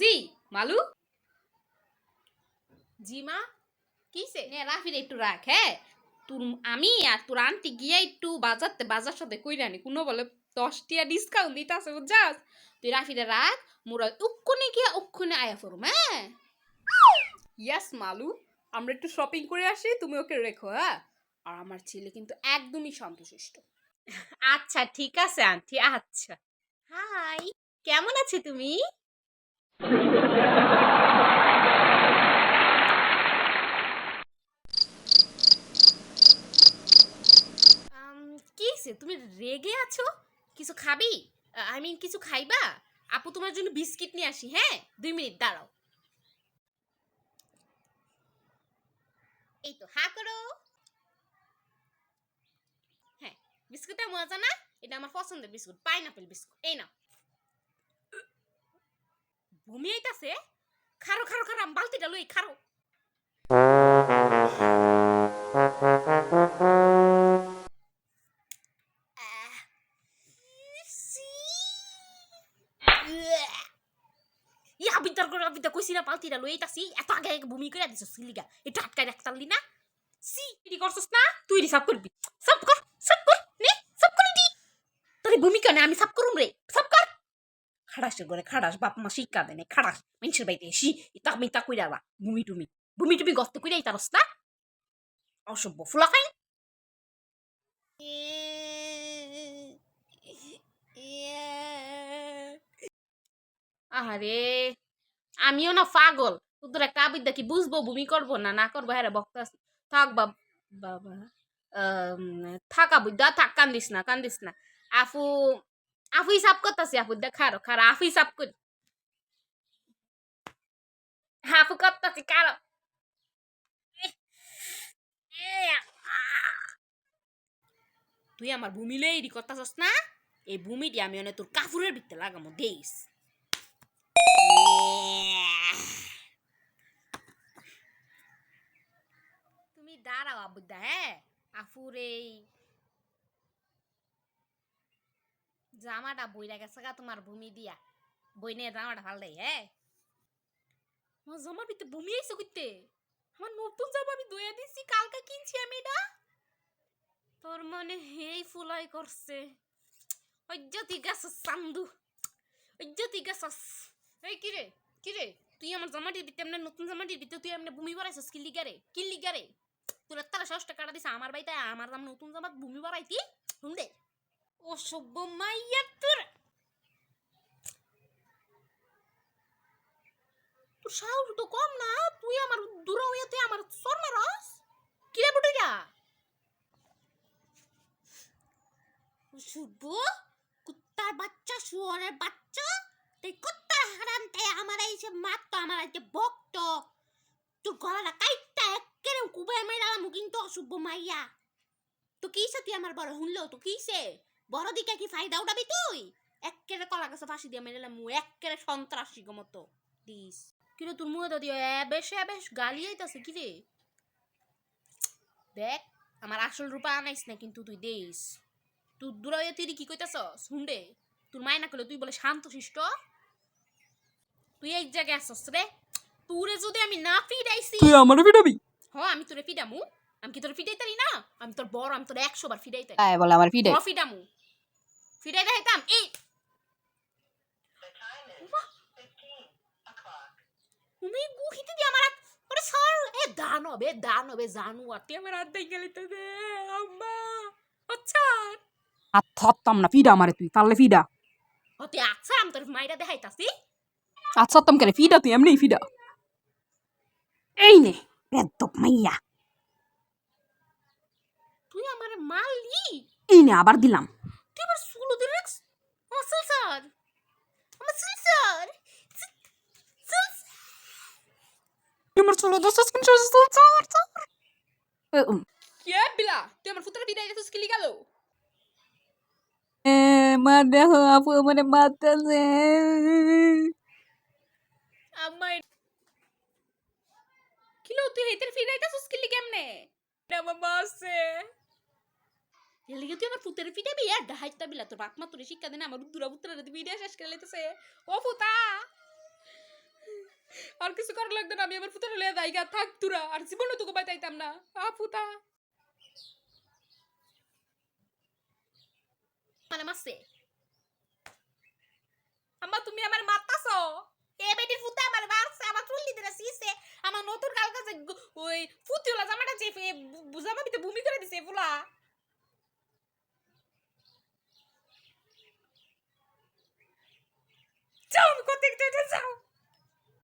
রোজি মালু? জি মা কিসে? নে রাফির একটু রাখ হ্যাঁ? তোর আমি আর তোর আন্টি গিয়ে একটু বাজারতে বাজার সাথে কইরা নি কোনো বলে দশ টিয়া ডিসকাউন্ট দিতে আছে বুঝছাস? তুই রাফিরে রাখ মোরা উক্ষণে গিয়া উক্ষণে আয়া ফরম হ্যাঁ? ইয়াস মালু আমরা একটু শপিং করে আসি তুমি ওকে রেখো হ্যাঁ? আর আমার ছেলে কিন্তু একদমই সন্তুষ্ট আচ্ছা ঠিক আছে আন্টি আচ্ছা। হাই কেমন আছে তুমি? তুমি রেগে আছো? কিছু খাবি? আই মিন কিছু খাইবা? আপু তোমার জন্য বিস্কিট নিয়ে আসি হ্যাঁ? দুই মিনিট, দাঁড়াও। এই তো, হা করো। হ্যাঁ বিস্কুটটা মজা না? এটা আমার পছন্দের বিস্কুট, পাইনাপেল বিস্কুট। এই নাও। ভূমি আইতাছে, খারো খারো খারো, আমি বালতিটা লই খারো। ইয়া বিদ্যার করে বিদ্যা কইছি না পালতিটা লই আইতাছি, এত ভূমি করে দিছ সিলিগা এটা আটকায় না? সি এটি করছস না? তুই রি সাফ করবি। সাফ কর সাফ কর, নে না আমি সাফ করুম রে, সাফ কর। খাড়াসের ঘরে খাড়াস বাপ মা শিক্ষা দেনে খাড়াস মানুষের বাড়িতে এসি ইতা মিতা কইরা বা ভূমি টুমি ভূমি টুমি গস্ত কইরা ইতারস না অসভ্য ফুলাফাই আরে আমিও না পাগল তোদের একটা আবিদ্যা কি বুঝব ভূমি করব না না করব হ্যাঁ বক্তা থাক বাব থাক আবুদ্দা থাক কান্দিস না কান্দিস না আফু আফু হিসাব করতেছি আফুদ্দা খারো খারো আফু হিসাব করি আফু করতেছি কারও তুই আমার ভূমিলে এডি করতেছস না এই ভূমিটি আমি অনেক তোর কাপুরের ভিতরে লাগামো দেইস তুমি দাঁড়াও আবুদা হ্যাঁ আফুর এই জামাটা বইরা গেছে গা তোমার ভূমি দিয়া। বই নিয়ে জামাটা ভালো দেয় হ্যাঁ আমার জামার ভিতরে ভূমি আইসো করতে আমার নতুন জামা আমি দইয়া দিছি, কালকে কিনছি আমি এটা। তোর মনে হেই ফুলাই করছে। অজ্জতি গাছ চান্দু। অজ্জতি গাছ এই কিরে কিরে তুই আমার জামাটির ভিতরে এমনি নতুন জামাটির ভিতরে তুই এমনি ভূমি বাড়াইছিস, কি লিগারে কি লিগারে তোর তারা ষষ্ঠ কাটা দিছে, আমার বাড়িতে আমার দাম নতুন জামাত ভূমি বাড়াইতি। শুনবে ও সভ্য মাইয়া তোর। তোর সাহস তো কম না, তুই আমার দূর হইয়া তুই আমার সর মারস কিরে বুটিরা শুভ কুত্তার বাচ্চা, শুয়ারের বাচ্চা? তুই কুত্তার হারাম তাই আমার এই সে মারতো আমার আজকে বকতো তোর গলাটা কাইটটা একেরে কুবাই মাইরালাম কিন্তু অশুভ মাইয়া। তো কিসে তুই আমার বড় হুনলো? তো কিসে? বড় দিকে কি ফায়দা উঠাবি তুই? একেরে কলা গাছে ফাঁসি দিয়ে মেরেলাম মু একেরে সন্ত্রাসী গো মতো। দিস। কিরে তোর মুখে দাদি বেশ বেশ গালি আইতাছে কিরে? দেখ আমার আসল রূপা আনাইস না কিন্তু তুই দেইস। তুই দূরাইয়া তুই কি কইতাছস? হুন্ডে তোর মায় না করলে তুই বলে শান্ত শিষ্ট। তুই এক জায়গায় আসছস রে। তুরে যদি আমি না ফিরাইছি তুই আমারও ফিরাবি হ আমি তোরে ফিডামু। আমি কি তোরে ফিডাইতারি না? আমি তোর বড় আমি তোর একশো বার ফিডাইতারি। বলে আমার হ ফিডামু। ফিডাই দেখাইতাম এই। তুমি গুহিতে দিয়ে আমার ওরে সর। এ দানবে দানবে জানু আর তুই আমার হাত দিয়ে গেলি তো দে আম্মা। আচ্ছা। আর থরতাম না ফিডা আমারে তুই পারলে ফিডা। ও তুই আচ্ছা আমি তোর মাইরা দেখাইতাছি। আচ্ছা তম কেন ফিডা তুই এমনি ফিডা। এই নে বেদ্দপ মাইয়া। তুই আমার মারলি এই নে আবার দিলাম তুই আমার সুলো দিয়ে রাখস সিলসার আমার চলো দশ সেকেন্ড চল চল চল চল কে বিলা? তুই আমার ফুতরা বিদায় দিছিস কি গেল মা দেখো আপু মানে মারতেছে। আমার কিলো তুই হেতের ফিরাইতাছিস কি কেমনে আমার মাসে এলিগে তুই আমার ফুতের ফিটে বিয়া? ডাহাইতা বিলা তোর বাপ মা তোর শিক্ষা দেন আমার দুরা পুত্রা বিড়ে শেষ করে লইতেছে। ও ফুতা আর কিছু করার লাগতো না আমি আমার ফুতারে লয়ে দাইগা থাক তুরা আর জীবনে তোকে বাইতাইতাম না। আ ফুতা মানে মাসে আম্মা তুমি আমার মারতাছো? এ বেটির ফুতে আমার মারছে আমার চুল দিতে সিসে আমার নতুন কাল কাছে ওই ফুতিওলা জামাটা যে বুঝামা ভিতরে ভূমি করে দিছে ফুলা।